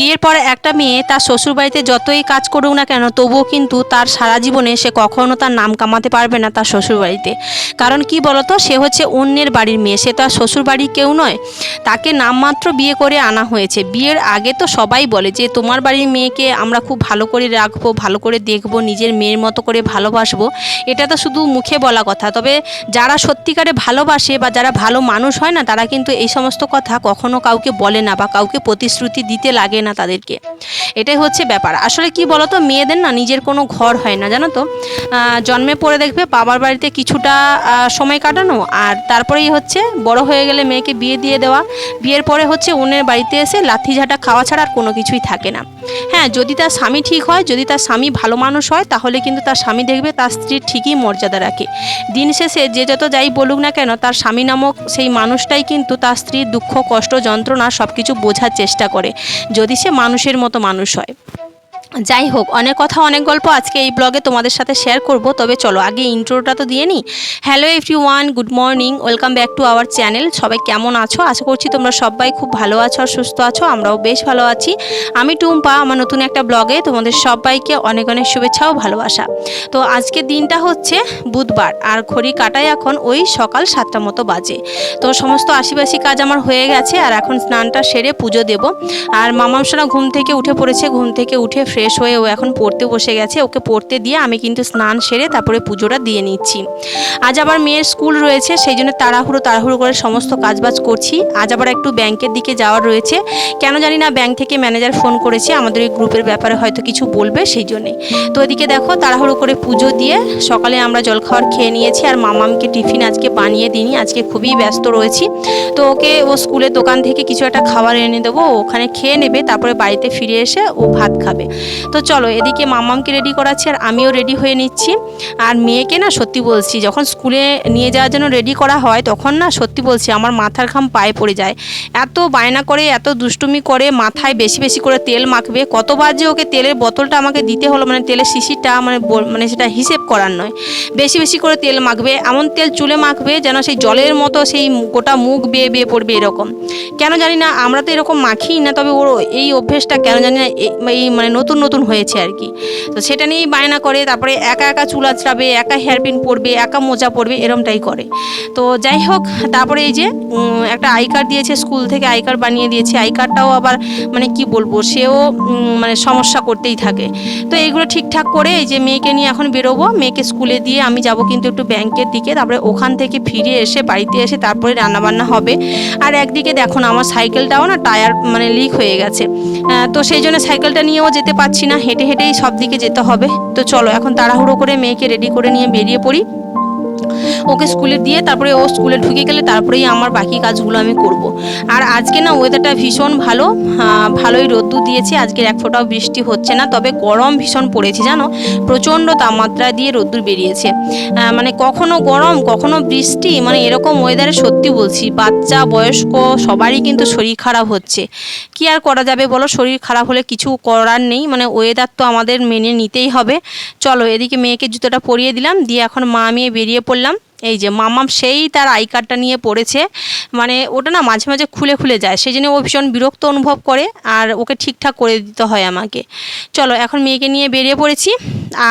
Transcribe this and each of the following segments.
বিয়ের পর একটা মেয়ে তার শ্বশুরবাড়িতে যতই কাজ করুক না কেন, তবুও কিন্তু তার সারা জীবনে সে কখনো তার নাম কামাতে পারবে না তার শ্বশুরবাড়িতে। কারণ কি বলতো, সে হচ্ছে অন্যের বাড়ির মেয়ে, সে তো আর শ্বশুরবাড়ির কেউ নয়। তাকে নামমাত্র বিয়ে করে আনা হয়েছে। বিয়ের আগে তো সবাই বলে যে, তোমার বাড়ির মেয়েকে আমরা খুব ভালো করে রাখব, ভালো করে দেখব, নিজের মেয়ের মতো করে ভালোবাসবো। এটা তো শুধু মুখে বলা কথা। তবে যারা সত্যিকারে ভালোবাসে বা যারা ভালো মানুষ হয় না, তারা কিন্তু এই সমস্ত কথা কখনো কাউকে বলে না বা কাউকে প্রতিশ্রুতি দিতে লাগে না। তাদেরকে। এটাই হচ্ছে ব্যাপার। আসলে কি বলতো, মেয়েদের না নিজের কোনো ঘর হয় না, জানো তো? জন্মে পড়ে দেখবে বাবার বাড়িতে কিছুটা সময় কাটানো আর তারপরেই হচ্ছে বড় হয়ে গেলে মেয়েকে বিয়ে দিয়ে দেওয়া। বিয়ের পরে হচ্ছে অন্যের বাড়িতে এসে লাথি ঝাঁটা খাওয়া ছাড়া আর কোনো কিছুই থাকে না। হ্যাঁ যদি তার স্বামী ঠিক হয়, যদি তার স্বামী ভালো মানুষ হয়, তাহলে কিন্তু তার স্বামী দেখবে তার স্ত্রীর ঠিকই মর্যাদা রাখে। দিন শেষে যে যত যাই বলুক না কেন, তার স্বামী নামক সেই মানুষটাই কিন্তু তার স্ত্রীর দুঃখ, কষ্ট, যন্ত্রণা সব কিছু বোঝার চেষ্টা করে, যদি সে মানুষের মতো মানুষ হয়। যাই হোক, অনেক কথা, অনেক গল্প আজকে এই ব্লগে তোমাদের সাথে শেয়ার করব। তবে চলো, আগে ইন্ট্রোটা তো দিয়ে নিই। Hello everyone good morning welcome back to our channel সবাই কেমন আছো? আশা করছি তোমরা সবাই খুব ভালো আছো আর সুস্থ আছো, আমরাও বেশ ভালো আছি। আমি টুম্পা, আমার নতুন একটা ব্লগে তোমাদের সবাইকে অনেক অনেক শুভেচ্ছা ও ভালোবাসা। তো আজকের দিনটা হচ্ছে বুধবার, আর ঘড়ি কাটায় এখন ওই সকাল সাতটা মতো বাজে। তো সমস্ত আশিপাশি কাজ আমার হয়ে গেছে, আর এখন স্নানটা সেরে পুজো দেব। আর মামামসানা ঘুম থেকে উঠে পড়েছে, ঘুম থেকে উঠে ফ্রেশ হয়ে ও এখন পড়তে বসে গেছে। ওকে পড়তে দিয়ে আমি কিন্তু স্নান সেরে তারপরে পুজোটা দিয়ে নিচ্ছি। আজ আবার মেয়ের স্কুল রয়েছে, সেই জন্য তাড়াহুড়ো তাড়াহুড়ো করে সমস্ত কাজবাজ করছি। আজ আবার একটু ব্যাংকের দিকে যাওয়ার রয়েছে। কেন জানি না ব্যাংক থেকে ম্যানেজার ফোন করেছে, আমাদের এই গ্রুপের ব্যাপারে হয়তো কিছু বলবে সেই জন্যে। তো এদিকে দেখো, তাড়াহুড়ো করে পুজো দিয়ে সকালে আমরা জলখাবার খেয়ে নিয়েছি আর মামামকে টিফিন আজকে বানিয়ে দিইনি, আজকে খুবই ব্যস্ত রয়েছি। তো ওকে ও স্কুলের দোকান থেকে কিছু একটা খাবার এনে দেবো ওখানে খেয়ে নেবে, তারপরে বাড়িতে ফিরে এসে ও ভাত খাবে। তো চলো, এদিকে মামামকে রেডি করাচ্ছি আর আমিও রেডি হয়ে নিচ্ছি। আর মেয়েকে না সত্যি বলছি, যখন স্কুলে নিয়ে যাওয়ার জন্য রেডি করা হয়, তখন না সত্যি বলছি আমার মাথার ঘাম পায়ে পড়ে যায়। এত বায়না করে, এত দুষ্টুমি করে, মাথায় বেশি বেশি করে তেল মাখবে। কতবার যে ওকে তেলের বোতলটা আমাকে দিতে হলো মানে তেলের শিশিরটা মানে মানে সেটা হিসেব করার নয়। বেশি বেশি করে তেল মাখবে, এমন তেল চুলে মাখবে যেন সেই জলের মতো সেই গোটা মুখ বেয়ে বেয়ে পড়বে এরকম। কেন জানি না, আমরা তো এরকম মাখি না, তবে ওর এই অভ্যেসটা কেন জানি না এই মানে নতুন নতুন হয়েছে আর কি। তো সেটা নিয়েই বায়না করে, তারপরে একা একা চুল আঁচড়াবে, একা হেয়ারপিন পরবে, একা মোজা পরবে, এরমটাই করে। তো যাই হোক, তারপরে এই যে একটা আই কার্ড দিয়েছে স্কুল থেকে, আই কার্ড বানিয়ে দিয়েছে। আই কার্ডটাও আবার মানে কি বলব, সেও মানে সমস্যা করতেই থাকে। তো এইগুলো ঠিকঠাক করে এই যে মেয়েকে নিয়ে এখন বেরোবো। মেয়েকে স্কুলে দিয়ে আমি যাব কিন্তু একটু ব্যাংকের দিকে, তারপরে ওখান থেকে ফিরে এসে, বাড়িতে এসে তারপরে রান্নাবান্না হবে। আর একদিকে দেখো আমার সাইকেলটাও না টায়ার মানে লিক হয়ে গেছে। তো সেই জন্য সাইকেলটা নিয়েও যেতে পারছি না, হেঁটে হেঁটেই সব দিকে যেতে হবে তো চলো, এখন তাড়াহুড়ো করে মেয়েকে রেডি করে নিয়ে বেরিয়ে পড়ি ওকে স্কুলে দিয়ে তারপরে ও স্কুলে ঢুকে গেলে তারপরেই আমার বাকি কাজগুলো আমি করব। আর আজকে না ওয়েদারটা ভীষণ ভালো ভালোই ভালোই রোদ্দুর দিয়েছে, আজকের এক ফোঁটাও বৃষ্টি হচ্ছে না, তবে গরম ভীষণ পড়েছে, জানো? প্রচণ্ড তাপমাত্রা দিয়ে রোদ্দুর বেরিয়েছে। মানে কখনো গরম, কখনো বৃষ্টি মানে এরকম ওয়েদারে সত্যি বলছি, বাচ্চা, বয়স্ক, সবারই কিন্তু শরীর খারাপ হচ্ছে। কি আর করা যাবে বলো? শরীর খারাপ হলে কিছু করার নেই মানে ওয়েদার তো আমাদের মেনে নিতেই হবে। চলো, এদিকে মেয়েকে জুতোটা পরিয়ে দিলাম, দিয়ে এখন মা মেয়ে বেরিয়ে পড়লাম। এই যে মামাম সেই তার আই কার্ডটা নিয়ে পড়েছে। মানে ওটা না মাঝে মাঝে খুলে খুলে যায়, সেই জন্য ও ভীষণ বিরক্ত অনুভব করে আর ওকে ঠিকঠাক করে দিতে হয় আমাকে। চলো এখন মেয়েকে নিয়ে বেরিয়ে পড়েছি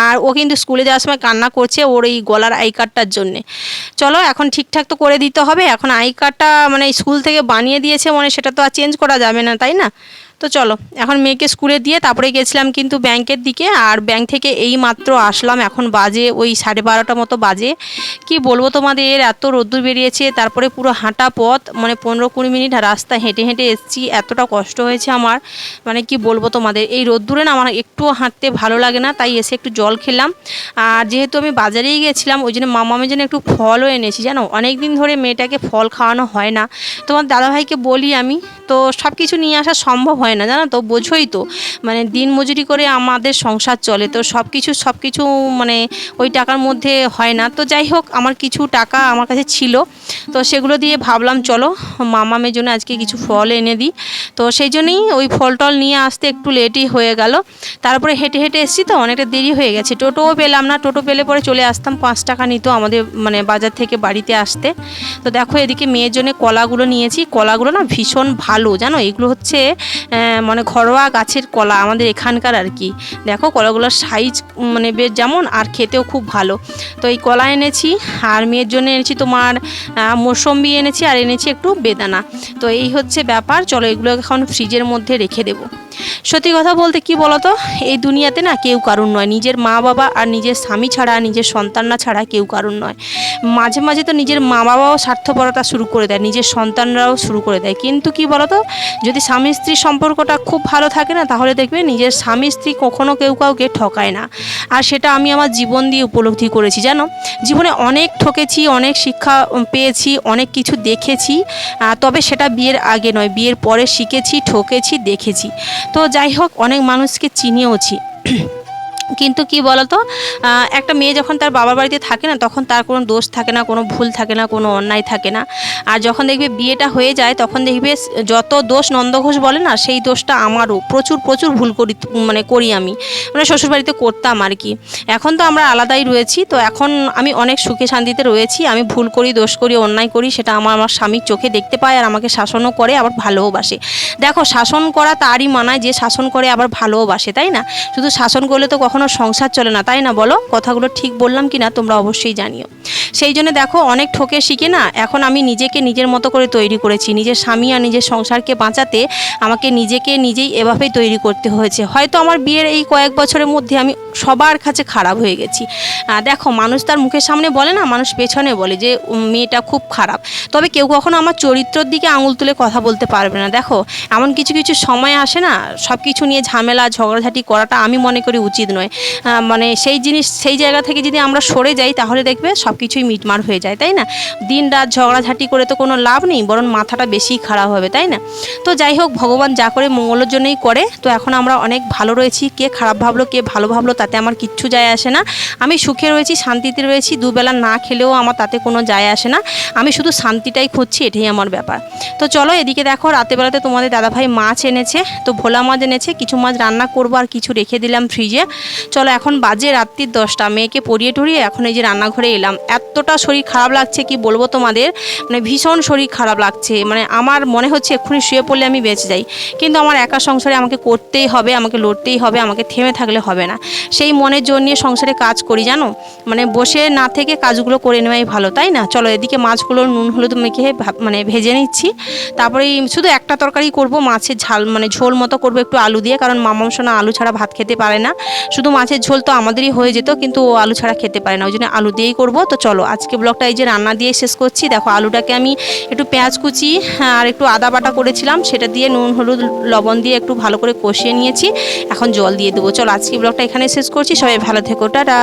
আর ও কিন্তু স্কুলে যাওয়ার সময় কান্না করছে ওর এই গলার আই কার্ডটার জন্যে। চলো এখন ঠিকঠাক তো করে দিতে হবে, এখন আই কার্ডটা মানে স্কুল থেকে বানিয়ে দিয়েছে মানে সেটা তো আর চেঞ্জ করা যাবে না, তাই না? তো চলো, এখন মেয়েকে স্কুলে দিয়ে তারপরে গেছিলাম কিন্তু ব্যাংকের দিকে আর ব্যাংক থেকে এই মাত্র আসলাম। এখন বাজে ওই সাড়ে বারোটা মতো বাজে। কি বলব তোমাদের, এত রোদ্দুর বেরিয়েছে, তারপরে পুরো হাঁটা পথ মানে পনেরো কুড়ি মিনিট রাস্তা হেঁটে হেঁটে এসেছি, এতটা কষ্ট হয়েছে আমার। মানে কি বলব তোমাদের, এই রোদ্দুরে না আমার একটুও হাঁটতে ভালো লাগে না, তাই এসে একটু জল খেলাম। আর যেহেতু আমি বাজারেই গেছিলাম, ওই জন্য মামামের জন্য একটু ফলও এনেছি, জানো? অনেক দিন ধরে মেয়েটাকে ফল খাওয়ানো হয় না। তোমার দাদাভাইকে বলি আমি, তো সব কিছু নিয়ে আসা সম্ভব হয় না, জানো তো? বোঝোই তো। মানে দিন মজুরি করে আমাদের সংসার চলে, তো সব কিছু সব কিছু মানে ওই টাকার মধ্যে হয় না। তো যাই হোক, আমার কিছু টাকা আমার কাছে ছিল, তো সেগুলো দিয়ে ভাবলাম, চলো মামামের জন্য আজকে কিছু ফল এনে দিই। তো সেই জন্যই ওই ফল টল নিয়ে আসতে একটু লেটই হয়ে গেল। তারপরে হেঁটে হেঁটে এসেছি তো, অনেকটা দেরি হয়ে গেছে। টোটোও পেলাম না, টোটো পেলে পরে চলে আসতাম, পাঁচ টাকা নিত আমাদের মানে বাজার থেকে বাড়িতে আসতে। তো দেখো, এদিকে মেয়ের জন্য কলাগুলো নিয়েছি। কলাগুলো না ভীষণ ভালো, জানো? এগুলো হচ্ছে মানে ঘরোয়া গাছের কলা আমাদের এখানকার আর কি। দেখো কলাগুলোর সাইজ মানে বেশ যেমন, আর খেতেও খুব ভালো। তো এই কলা এনেছি, আর মেয়ের জন্য এনেছি তোমার মৌসম্বি এনেছি, আর এনেছি একটু বেদানা। তো এই হচ্ছে ব্যাপার, চলো এগুলো এখন ফ্রিজের মধ্যে রেখে দেবো। সত্যি কথা বলতে কি বলতো? এই দুনিয়াতে না কেউ কারুর নয়। নিজের মা বাবা আর নিজের স্বামী ছাড়া, নিজের সন্তানরা ছাড়া কেউ কারুর নয়। মাঝে মাঝে তো নিজের মা বাবাও স্বার্থপরতা শুরু করে দেয়, নিজের সন্তানরাও শুরু করে দেয়। কিন্তু কি বলতো? যদি স্বামী স্ত্রীর সম্পর্কটা খুব ভালো থাকে না, তাহলে দেখবে নিজের স্বামী স্ত্রী কখনো কেউ কাউকে ঠকায় না। আর সেটা আমি আমার জীবন দিয়ে উপলব্ধি করেছি, জানো? জীবনে অনেক ঠকেছি, অনেক শিক্ষা পেয়েছি, অনেক কিছু দেখেছি তবে সেটা বিয়ের আগে নয়। বিয়ের পরে শিখেছি, ঠকেছি, দেখেছি। তো যাই হোক অনেক মানুষকে চিনিয়েওছি। কিন্তু কি বলতো একটা মেয়ে যখন তার বাবার বাড়িতে থাকে না, তখন তার কোনো দোষ থাকে না, কোনো ভুল থাকে না, কোনো অন্যায় থাকে না। আর যখন দেখবে বিয়েটা হয়ে যায়, তখন দেখবে যত দোষ নন্দঘোষ বলে না, সেই দোষটা আমারও। প্রচুর প্রচুর ভুল করি মানে করি আমি। মানে শ্বশুরবাড়িতে করতাম আর কি। এখন তো আমরা আলাদাই রয়েছি, তো এখন আমি অনেক সুখে শান্তিতে রয়েছি। আমি ভুল করি, দোষ করি, অন্যায় করি, সেটা আমার আমার স্বামীর চোখে দেখতে পায় আর আমাকে শাসনও করে, আবার ভালোবাসে দেখো, শাসন করা তারই মানায়, যে শাসন করে, আবার ভালোবাসে তাই না? শুধু শাসন করলে তো কখনো সংসার চলে না তাই না বলো? কথাগুলো ঠিক বললাম কি না তোমরা অবশ্যই জানিও। সেই জন্য দেখো অনেক ঠকে শিখে না, এখন আমি নিজেকে নিজের মতো করে তৈরি করেছি। নিজের স্বামী আর নিজের সংসারকে বাঁচাতে আমাকে নিজেকে নিজেই এভাবেই তৈরি করতে হয়েছে। হয়তো আমার বিয়ের এই কয়েক বছরের মধ্যে আমি সবার কাছে খারাপ হয়ে গেছি। দেখো মানুষ তার মুখের সামনে বলে না, মানুষ পেছনে বলে যে মেয়েটা খুব খারাপ। তবে কেউ কখনো আমার চরিত্রের দিকে আঙুল তুলে কথা বলতে পারবে না। দেখো এমন কিছু কিছু সময় আসে না সব কিছু নিয়ে ঝামেলা, ঝগড়াঝাটি করাটা আমি মনে করি উচিত নয়। মানে সেই জিনিস, সেই জায়গা থেকে যদি আমরা সরে যাই, তাহলে দেখবে সব কিছুই মিটমার হয়ে যায়, তাই না? দিন রাত ঝগড়াঝাটি করে তো কোনো লাভ নেই, বরং মাথাটা বেশি খারাপ হবে, তাই না? তো যাই হোক, ভগবান যা করে মঙ্গলের জন্যই করে। তো এখন আমরা অনেক ভালো রয়েছি, কে খারাপ ভাবলো, কে ভালো ভাবলো, তাতে আমার কিচ্ছু যায় আসে না। আমি সুখে রয়েছি, শান্তিতে রয়েছি, দুবেলা না খেলেও আমার তাতে কোনো যায় আসে না। আমি শুধু শান্তিটাই খুঁজছি, এটাই আমার ব্যাপার। তো চলো, এদিকে দেখো রাতেবেলাতে তোমাদের দাদাভাই মাছ এনেছে, তো ভোলা মাছ এনেছে, কিছু মাছ রান্না করব আর কিছু রেখে দিলাম ফ্রিজে চলো, এখন বাজে রাত্রির দশটা, মেয়েকে পরিয়ে টরিয়ে এখন এই যে রান্নাঘরে এলাম। এতটা শরীর খারাপ লাগছে কি বলব তোমাদের? মানে ভীষণ শরীর খারাপ লাগছে। মানে আমার মনে হচ্ছে এক্ষুনি শুয়ে পড়লে আমি বেঁচে যাই। কিন্তু আমার একা সংসারে আমাকে করতেই হবে, আমাকে লড়তেই হবে, আমাকে থেমে থাকলে হবে না। সেই মনের জোর নিয়ে সংসারে কাজ করি, জানো? মানে বসে না থেকে কাজগুলো করে নেওয়াই ভালো, তাই না? চলো এদিকে মাছগুলো নুন হলুদ মেখে মানে ভেজে নিচ্ছি। তারপরে শুধু একটা তরকারি করব, মাছের ঝাল মানে ঝোল মতো করব একটু আলু দিয়ে, কারণ মামাম সোনা আলু ছাড়া ভাত খেতে পারে না। শুধু মাছের ঝোল তো আমাদেরই হয়ে যেত, কিন্তু আলু ছাড়া খেতে পারে না। ওই জন্য আলু দিয়েই করব। তো চলো আজকে ব্লগটা এই যে রান্না দিয়ে শেষ করছি। দেখো আলুটাকে আমি একটু পেঁয়াজ কুচি হ্যাঁ, আর একটু আদা বাটা করেছিলাম সেটা দিয়ে নুন হলুদ লবণ দিয়ে একটু ভালো করে কষিয়ে নিয়েছি। এখন জল দিয়ে দেবো। চলো আজকে ব্লগটা এখানে শেষ করছি। সবাই ভালো থেকো টাটা।